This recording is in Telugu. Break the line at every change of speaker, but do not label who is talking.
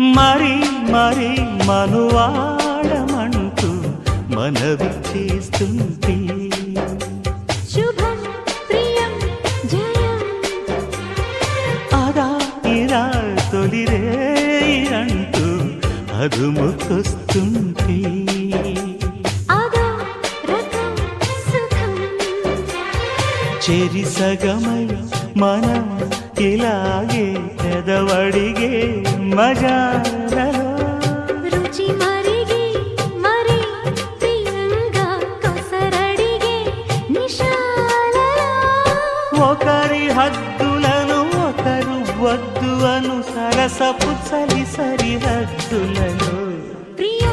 మరి మరి మనువాడమంటూ మనవి చేస్తుంటే.
శుభం ప్రియం జయం.
అదా ఇరా తొలిరే అంటూ అదుముకొస్తుంటే
అదో రకం సుఖం.
చెరి సగమై మనం ఇలాగే పెదవడిగే మజాలలో
రుచి మరిగి మరి ప్రియంగా కొసరడిగే నిశాలలో
ఒకరి హద్దులను ఒకరు వద్దు అను సరసపు చలి సరిహద్దులను.
ప్రియ